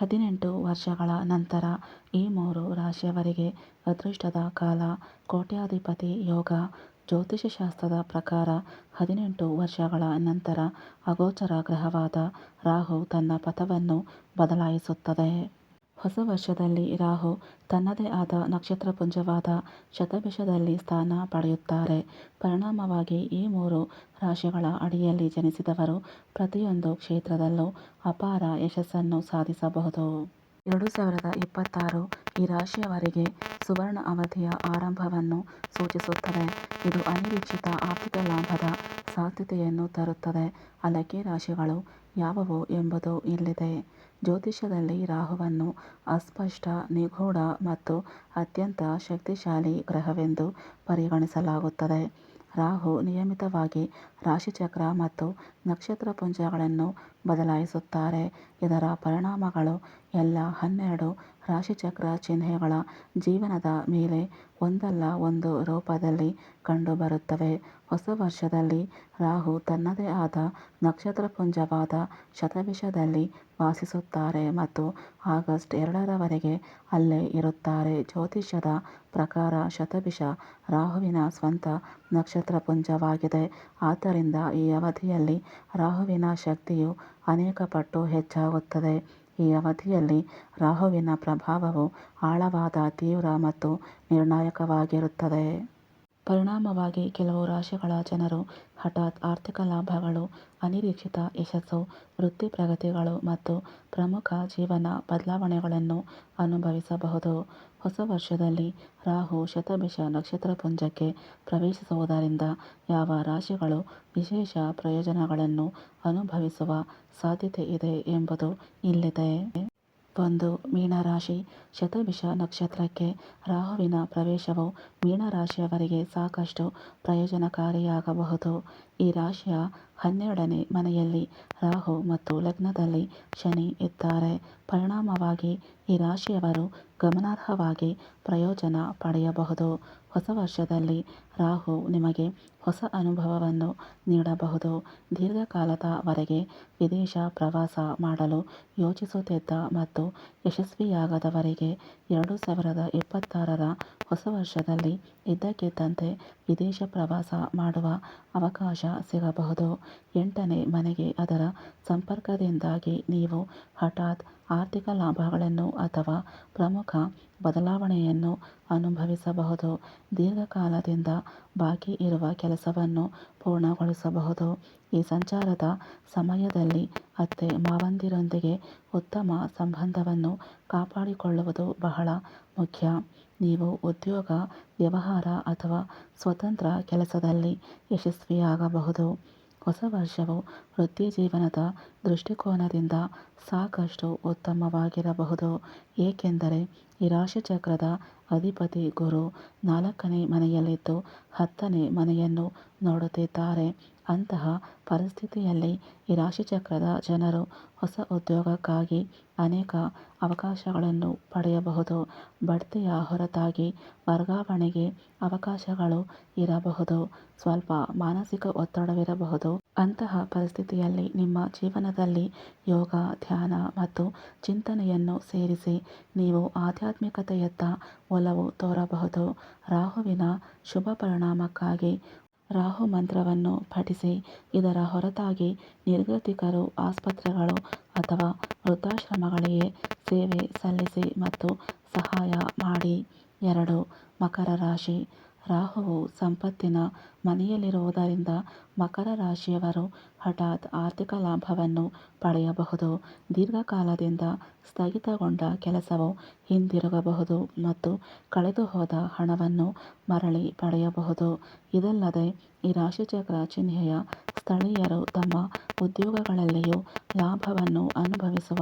ಹದಿನೆಂಟು ವರ್ಷಗಳ ನಂತರ ಈ ಮೂರು ರಾಶಿಯವರಿಗೆ ಅದೃಷ್ಟದ ಕಾಲ, ಕೋಟ್ಯಾಧಿಪತಿ ಯೋಗ ಜ್ಯೋತಿಷ್ಯಶಾಸ್ತ್ರದ ಪ್ರಕಾರ ಹದಿನೆಂಟು ವರ್ಷಗಳ ನಂತರ ಅಗೋಚರ ಗ್ರಹವಾದ ರಾಹು ತನ್ನ ಪಥವನ್ನು ಬದಲಾಯಿಸುತ್ತದೆ. ಹೊಸ ವರ್ಷದಲ್ಲಿ ರಾಹು ತನ್ನದೇ ಆದ ನಕ್ಷತ್ರಪುಂಜವಾದ ಶತಭಿಷದಲ್ಲಿ ಸ್ಥಾನ ಪಡೆಯುತ್ತಾರೆ. ಪರಿಣಾಮವಾಗಿ ಈ ಮೂರು ರಾಶಿಗಳ ಅಡಿಯಲ್ಲಿ ಜನಿಸಿದವರು ಪ್ರತಿಯೊಂದು ಕ್ಷೇತ್ರದಲ್ಲೂ ಅಪಾರ ಯಶಸ್ಸನ್ನು ಸಾಧಿಸಬಹುದು. ಎರಡು ಸಾವಿರದ ಇಪ್ಪತ್ತಾರು ಈ ರಾಶಿಯವರಿಗೆ ಸುವರ್ಣ ಅವಧಿಯ ಆರಂಭವನ್ನು ಸೂಚಿಸುತ್ತದೆ. ಇದು ಅನಿರೀಕ್ಷಿತ ಆರ್ಥಿಕ ಲಾಭದ ಸಾಧ್ಯತೆಯನ್ನು ತರುತ್ತದೆ ಅದಕ್ಕೆ ರಾಶಿಗಳು, ಯಾವುವು ಎಂಬುದು ಇಲ್ಲಿದೆ. ಜ್ಯೋತಿಷ್ಯದಲ್ಲಿ ರಾಹುವನ್ನು ಅಸ್ಪಷ್ಟ, ನಿಗೂಢ ಮತ್ತು ಅತ್ಯಂತ ಶಕ್ತಿಶಾಲಿ ಗ್ರಹವೆಂದು ಪರಿಗಣಿಸಲಾಗುತ್ತದೆ. ರಾಹು ನಿಯಮಿತವಾಗಿ ರಾಶಿಚಕ್ರ ಮತ್ತು ನಕ್ಷತ್ರಪುಂಜಗಳನ್ನು ಬದಲಾಯಿಸುತ್ತಾರೆ. ಇದರ ಪರಿಣಾಮಗಳು ಎಲ್ಲ ಹನ್ನೆರಡು ರಾಶಿಚಕ್ರ ಚಿಹ್ನೆಗಳ ಜೀವನದ ಮೇಲೆ ಒಂದಲ್ಲ ಒಂದು ರೂಪದಲ್ಲಿ ಕಂಡುಬರುತ್ತವೆ. ಹೊಸ ವರ್ಷದಲ್ಲಿ ರಾಹು ತನ್ನದೇ ಆದ ನಕ್ಷತ್ರಪುಂಜವಾದ ಶತವಿಷದಲ್ಲಿ ವಾಸಿಸುತ್ತಾರೆ ಮತ್ತು ಆಗಸ್ಟ್ ಎರಡರವರೆಗೆ ಅಲ್ಲೇ ಇರುತ್ತಾರೆ. ಜ್ಯೋತಿಷ್ಯದ ಪ್ರಕಾರ ಶತವಿಷ ರಾಹುವಿನ ಸ್ವಂತ ನಕ್ಷತ್ರಪುಂಜವಾಗಿದೆ. ಆದ್ದರಿಂದ ಈ ಅವಧಿಯಲ್ಲಿ ರಾಹುವಿನ ಶಕ್ತಿಯು ಅನೇಕ ಪಟ್ಟು ಹೆಚ್ಚಾಗುತ್ತದೆ. ಈ ಅವಧಿಯಲ್ಲಿ ರಾಹುವಿನ ಪ್ರಭಾವವು ಆಳವಾದ, ತೀವ್ರ ಮತ್ತು ನಿರ್ಣಾಯಕವಾಗಿರುತ್ತದೆ. ಪರಿಣಾಮವಾಗಿ ಕೆಲವು ರಾಶಿಗಳ ಜನರು ಹಠಾತ್ ಆರ್ಥಿಕ ಲಾಭಗಳು, ಅನಿರೀಕ್ಷಿತ ಯಶಸ್ಸು, ವೃತ್ತಿ ಪ್ರಗತಿಗಳು ಮತ್ತು ಪ್ರಮುಖ ಜೀವನ ಬದಲಾವಣೆಗಳನ್ನು ಅನುಭವಿಸಬಹುದು. ಹೊಸ ವರ್ಷದಲ್ಲಿ ರಾಹು ಶತಭಿಷ ನಕ್ಷತ್ರಪುಂಜಕ್ಕೆ ಪ್ರವೇಶಿಸುವುದರಿಂದ ಯಾವ ರಾಶಿಗಳು ವಿಶೇಷ ಪ್ರಯೋಜನಗಳನ್ನು ಅನುಭವಿಸುವ ಸಾಧ್ಯತೆ ಇದೆ ಎಂಬುದು ಇಲ್ಲಿದೆ. ಒಂದು ಮೀನರಾಶಿ ಶತಭಿಷ ನಕ್ಷತ್ರಕ್ಕೆ ರಾಹುವಿನ ಪ್ರವೇಶವು ಮೀನರಾಶಿಯವರಿಗೆ ಸಾಕಷ್ಟು ಪ್ರಯೋಜನಕಾರಿಯಾಗಬಹುದು. ಈ ರಾಶಿಯ ಹನ್ನೆರಡನೇ ಮನೆಯಲ್ಲಿ ರಾಹು ಮತ್ತು ಲಗ್ನದಲ್ಲಿ ಶನಿ ಇದ್ದಾರೆ. ಪರಿಣಾಮವಾಗಿ ಈ ರಾಶಿಯವರು ಗಮನಾರ್ಹವಾಗಿ ಪ್ರಯೋಜನ ಪಡೆಯಬಹುದು. ಹೊಸ ವರ್ಷದಲ್ಲಿ ರಾಹು ನಿಮಗೆ ಹೊಸ ಅನುಭವವನ್ನು ನೀಡಬಹುದು. ದೀರ್ಘಕಾಲದವರೆಗೆ ವಿದೇಶ ಪ್ರವಾಸ ಮಾಡಲು ಯೋಚಿಸುತ್ತಿದ್ದ ಮತ್ತು ಯಶಸ್ವಿಯಾಗದವರಿಗೆ ಎರಡು ಸಾವಿರದ ಇಪ್ಪತ್ತಾರರ ಹೊಸ ವರ್ಷದಲ್ಲಿ ಇದ್ದಕ್ಕಿದ್ದಂತೆ ವಿದೇಶ ಪ್ರವಾಸ ಮಾಡುವ ಅವಕಾಶ ಸಿಗಬಹುದು ಎಂಟನೇ ಮನೆಗೆ ಅದರ ಸಂಪರ್ಕದಿಂದಾಗಿ ನೀವು ಹಠಾತ್ ಆರ್ಥಿಕ ಲಾಭಗಳನ್ನು ಅಥವಾ ಪ್ರಮುಖ ಬದಲಾವಣೆಯನ್ನು ಅನುಭವಿಸಬಹುದು. ದೀರ್ಘಕಾಲದಿಂದ ಬಾಕಿ ಇರುವ ಕೆಲಸವನ್ನು ಪೂರ್ಣಗೊಳಿಸಬಹುದು. ಈ ಸಂಚಾರದ ಸಮಯದಲ್ಲಿ ಅತ್ತೆ ಮಾವಂದಿರೊಂದಿಗೆ ಉತ್ತಮ ಸಂಬಂಧವನ್ನು ಕಾಪಾಡಿಕೊಳ್ಳುವುದು ಬಹಳ ಮುಖ್ಯ. ನೀವು ಉದ್ಯೋಗ, ವ್ಯವಹಾರ ಅಥವಾ ಸ್ವತಂತ್ರ ಕೆಲಸದಲ್ಲಿ ಯಶಸ್ವಿಯಾಗಬಹುದು. ಹೊಸ ವರ್ಷವು ವೃತ್ತಿಜೀವನದ ದೃಷ್ಟಿಕೋನದಿಂದ ಸಾಕಷ್ಟು ಉತ್ತಮವಾಗಿರಬಹುದು. ಏಕೆಂದರೆ ಈ ರಾಶಿಚಕ್ರದ ಅಧಿಪತಿ ಗುರು ನಾಲ್ಕನೇ ಮನೆಯಲ್ಲಿದ್ದು ಹತ್ತನೇ ಮನೆಯನ್ನು ನೋಡುತ್ತಿದ್ದಾರೆ. ಅಂತಹ ಪರಿಸ್ಥಿತಿಯಲ್ಲಿ ಈ ರಾಶಿಚಕ್ರದ ಜನರು ಹೊಸ ಉದ್ಯೋಗಕ್ಕಾಗಿ ಅನೇಕ ಅವಕಾಶಗಳನ್ನು ಪಡೆಯಬಹುದು. ಬಡ್ತಿಯ ಹೊರತಾಗಿ ವರ್ಗಾವಣೆಗೆ ಅವಕಾಶಗಳು ಇರಬಹುದು. ಸ್ವಲ್ಪ ಮಾನಸಿಕ ಒತ್ತಡವಿರಬಹುದು. ಅಂತಹ ಪರಿಸ್ಥಿತಿಯಲ್ಲಿ ನಿಮ್ಮ ಜೀವನದಲ್ಲಿ ಯೋಗ, ಧ್ಯಾನ ಮತ್ತು ಚಿಂತನೆಯನ್ನು ಸೇರಿಸಿ ನೀವು ಆಧ್ಯಾತ್ಮಿಕತೆಯತ್ತ ಒಲವು ತೋರಬಹುದು. ರಾಹುವಿನ ಶುಭ ಪರಿಣಾಮಕ್ಕಾಗಿ ರಾಹು ಮಂತ್ರವನ್ನು ಪಠಿಸಿ, ಇದರ ಹೊರತಾಗಿ ನಿರ್ಗತಿಕರು, ಆಸ್ಪತ್ರೆಗಳು ಅಥವಾ ವೃದ್ಧಾಶ್ರಮಗಳಿಗೆ ಸೇವೆ ಸಲ್ಲಿಸಿ ಮತ್ತು ಸಹಾಯ ಮಾಡಿ. ಎರಡು, ಮಕರ ರಾಶಿ. ರಾಹುವು ಸಂಪತ್ತಿನ ಮನೆಯಲ್ಲಿರುವುದರಿಂದ ಮಕರ ರಾಶಿಯವರು ಹಠಾತ್ ಆರ್ಥಿಕ ಲಾಭವನ್ನು ಪಡೆಯಬಹುದು. ದೀರ್ಘಕಾಲದಿಂದ ಸ್ಥಗಿತಗೊಂಡ ಕೆಲಸವು ಹಿಂದಿರುಗಬಹುದು ಮತ್ತು ಕಳೆದುಹೋದ ಹಣವನ್ನು ಮರಳಿ ಪಡೆಯಬಹುದು. ಇದಲ್ಲದೆ, ಈ ರಾಶಿಚಕ್ರ ಚಿಹ್ನೆಯ ಸ್ಥಳೀಯರು ತಮ್ಮ ಉದ್ಯೋಗಗಳಲ್ಲಿಯೂ ಲಾಭವನ್ನು ಅನುಭವಿಸುವ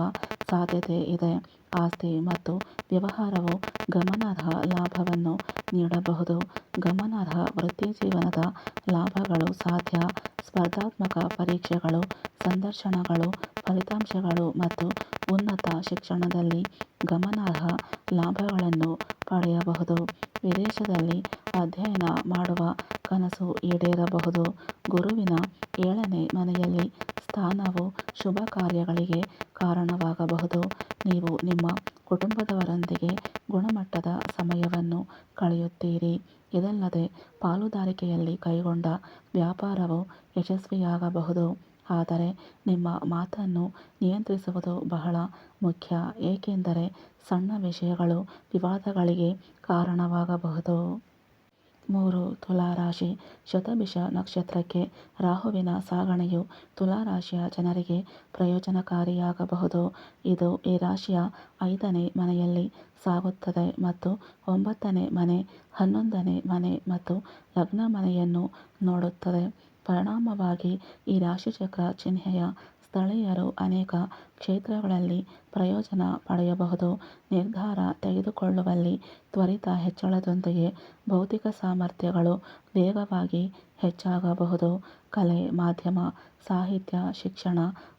ಸಾಧ್ಯತೆ ಇದೆ. ಆಸ್ತಿ ಮತ್ತು ವ್ಯವಹಾರವು ಗಮನಾರ್ಹ ಲಾಭವನ್ನು ನೀಡಬಹುದು. ಗಮನಾರ್ಹ ವೃತ್ತಿಜೀವನದ ಲಾಭಗಳು ಸಾಧ್ಯ. ಸ್ಪರ್ಧಾತ್ಮಕ ಪರೀಕ್ಷೆಗಳು, ಸಂದರ್ಶನಗಳು, ಫಲಿತಾಂಶಗಳು ಮತ್ತು ಉನ್ನತ ಶಿಕ್ಷಣದಲ್ಲಿ ಗಮನಾರ್ಹ ಲಾಭಗಳನ್ನು ಪಡೆಯಬಹುದು. ವಿದೇಶದಲ್ಲಿ ಅಧ್ಯಯನ ಮಾಡುವ ಕನಸು ಈಡೇರಬಹುದು. ಗುರುವಿನ ಏಳನೇ ಮನೆಯಲ್ಲಿ ಸ್ಥಾನವು ಶುಭ ಕಾರ್ಯಗಳಿಗೆ ಕಾರಣವಾಗಬಹುದು. ನೀವು ನಿಮ್ಮ ಕುಟುಂಬದವರೊಂದಿಗೆ ಗುಣಮಟ್ಟದ ಸಮಯವನ್ನು ಕಳೆಯುತ್ತೀರಿ. ಇದಲ್ಲದೆ ಪಾಲುದಾರಿಕೆಯಲ್ಲಿ ಕೈಗೊಂಡ ವ್ಯಾಪಾರವು ಯಶಸ್ವಿಯಾಗಬಹುದು. ಆದರೆ ನಿಮ್ಮ ಮಾತನ್ನು ನಿಯಂತ್ರಿಸುವುದು ಬಹಳ ಮುಖ್ಯ, ಏಕೆಂದರೆ ಸಣ್ಣ ವಿಷಯಗಳು ವಿವಾದಗಳಿಗೆ ಕಾರಣವಾಗಬಹುದು. ಮೂರು ತುಲಾ ರಾಶಿ ಶತಭಿಷ ನಕ್ಷತ್ರಕ್ಕೆ ರಾಹುವಿನ ಸಾಗಣೆಯು ತುಲಾ ರಾಶಿಯ ಜನರಿಗೆ ಪ್ರಯೋಜನಕಾರಿಯಾಗಬಹುದು. ಇದು ಈ ರಾಶಿಯ ಐದನೇ ಮನೆಯಲ್ಲಿ ಸಾಗುತ್ತದೆ ಮತ್ತು ಒಂಬತ್ತನೇ ಮನೆ, ಹನ್ನೊಂದನೇ ಮನೆ ಮತ್ತು ಲಗ್ನ ಮನೆಯನ್ನು ನೋಡುತ್ತದೆ. ಪರಿಣಾಮವಾಗಿ ಈ ರಾಶಿಚಕ್ರ ಚಿಹ್ನೆಯ ಸ್ಥಳೀಯರು ಅನೇಕ ಕ್ಷೇತ್ರಗಳಲ್ಲಿ ಪ್ರಯೋಜನ ಪಡೆಯಬಹುದು. ನಿರ್ಧಾರ ತೆಗೆದುಕೊಳ್ಳುವಲ್ಲಿ ತ್ವರಿತ ಹೆಚ್ಚಳದೊಂದಿಗೆ ಬೌದ್ಧಿಕ ಸಾಮರ್ಥ್ಯಗಳು ವೇಗವಾಗಿ ಹೆಚ್ಚಾಗಬಹುದು. ಕಲೆ, ಮಾಧ್ಯಮ, ಸಾಹಿತ್ಯ, ಶಿಕ್ಷಣ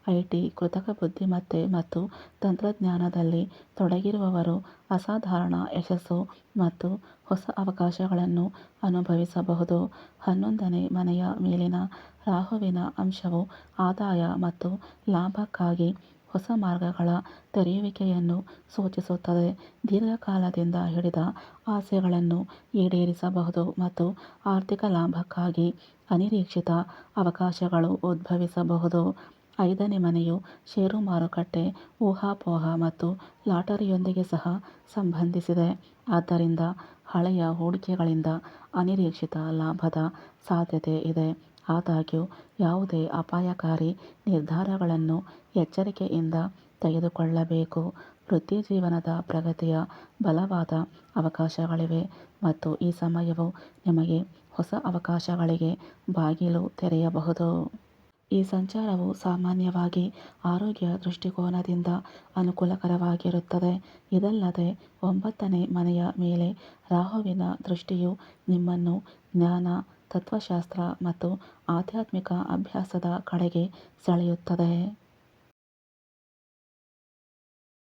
ಐಟಿ ಕೃತಕ ಬುದ್ಧಿಮತ್ತೆ ಮತ್ತು ತಂತ್ರಜ್ಞಾನದಲ್ಲಿ ತೊಡಗಿರುವವರು ಅಸಾಧಾರಣ ಯಶಸ್ಸು ಮತ್ತು ಹೊಸ ಅವಕಾಶಗಳನ್ನು ಅನುಭವಿಸಬಹುದು. ಹನ್ನೊಂದನೇ ಮನೆಯ ಮೇಲಿನ ರಾಹುವಿನ ಅಂಶವು ಆದಾಯ ಮತ್ತು ಲಾಭಕ್ಕಾಗಿ ಹೊಸ ಮಾರ್ಗಗಳ ತೆರೆಯುವಿಕೆಯನ್ನು ಸೂಚಿಸುತ್ತದೆ. ದೀರ್ಘಕಾಲದಿಂದ ಹಿಡಿದ ಆಸೆಗಳನ್ನು ಈಡೇರಿಸಬಹುದು ಮತ್ತು ಆರ್ಥಿಕ ಲಾಭಕ್ಕಾಗಿ ಅನಿರೀಕ್ಷಿತ ಅವಕಾಶಗಳು ಉದ್ಭವಿಸಬಹುದು. ಐದನೇ ಮನೆಯು ಷೇರು ಮಾರುಕಟ್ಟೆ, ಊಹಾಪೋಹ ಮತ್ತು ಲಾಟರಿಯೊಂದಿಗೆ ಸಹ ಸಂಬಂಧಿಸಿದೆ. ಆದ್ದರಿಂದ ಹಳೆಯ ಹೂಡಿಕೆಗಳಿಂದ ಅನಿರೀಕ್ಷಿತ ಲಾಭದ ಸಾಧ್ಯತೆ ಇದೆ. ಆದಾಗ್ಯೂ, ಯಾವುದೇ ಅಪಾಯಕಾರಿ ನಿರ್ಧಾರಗಳನ್ನು ಎಚ್ಚರಿಕೆಯಿಂದ ತೆಗೆದುಕೊಳ್ಳಬೇಕು. ವೃತ್ತಿಜೀವನದ ಪ್ರಗತಿಯ ಬಲವಾದ ಅವಕಾಶಗಳಿವೆ ಮತ್ತು ಈ ಸಮಯವು ನಿಮಗೆ ಹೊಸ ಅವಕಾಶಗಳಿಗೆ ಬಾಗಿಲು ತೆರೆಯಬಹುದು. ಈ ಸಂಚಾರವು ಸಾಮಾನ್ಯವಾಗಿ ಆರೋಗ್ಯ ದೃಷ್ಟಿಕೋನದಿಂದ ಅನುಕೂಲಕರವಾಗಿರುತ್ತದೆ. ಇದಲ್ಲದೆ, ಒಂಬತ್ತನೇ ಮನೆಯ ಮೇಲೆ ರಾಹುವಿನ ದೃಷ್ಟಿಯು ನಿಮ್ಮನ್ನು ಜ್ಞಾನ ತತ್ವಶಾಸ್ತ್ರ ಮತ್ತು ಆಧ್ಯಾತ್ಮಿಕ ಅಭ್ಯಾಸದ ಕಡೆಗೆ ಸೆಳೆಯುತ್ತದೆ.